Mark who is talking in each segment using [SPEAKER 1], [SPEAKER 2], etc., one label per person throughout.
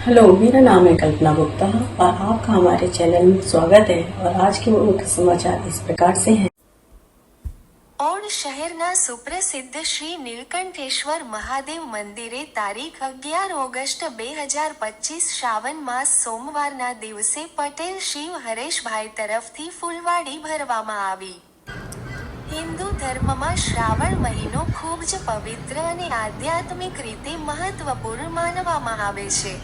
[SPEAKER 1] Hello मेरा नाम है कल्पना गुप्ता और आपका हमारे चैनल में स्वागत है और आज के मुख्य समाचार इस प्रकार से हैं
[SPEAKER 2] ઓડ શહેરના સુપ્રસિદ્ધ શ્રી નીલકંઠેશ્વર મહાદેવ મંદિરે તારીખ અગિયાર ઓગસ્ટ બે હજાર પચીસ શ્રાવણ માસ સોમવારના દિવસે પટેલ શિવ હરેશભાઈ તરફથી ફૂલવાડી ભરવામાં આવી હિન્દુ ધર્મમાં શ્રાવણ મહિનો ખૂબ જ પવિત્ર અને આધ્યાત્મિક રીતે મહત્વપૂર્ણ માનવામાં આવે છે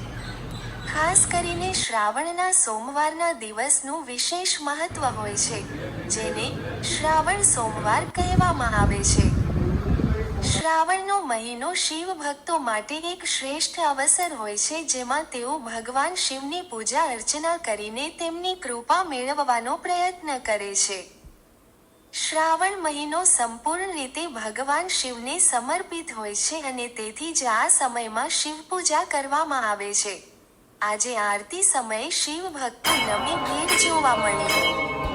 [SPEAKER 2] ખાસ કરીને શ્રાવણના સોમવારના દિવસનું વિશેષ મહત્વ હોય છે, જેને શ્રાવણ સોમવાર કહેવામાં આવે છે. શ્રાવણનો મહિનો શિવ ભક્તો માટે એક શ્રેષ્ઠ અવસર હોય છે, જેમાં તેઓ ભગવાન શિવની પૂજા અર્ચના કરીને તેમની કૃપા મેળવવાનો પ્રયત્ન કરે છે. શ્રાવણ મહિનો સંપૂર્ણ રીતે ભગવાન શિવને સમર્પિત હોય છે અને તેથી જ આ સમયમાં શિવ પૂજા કરવામાં આવે છે. આજે આરતી સમયે શિવ નમી ભીડ જોવા મળી.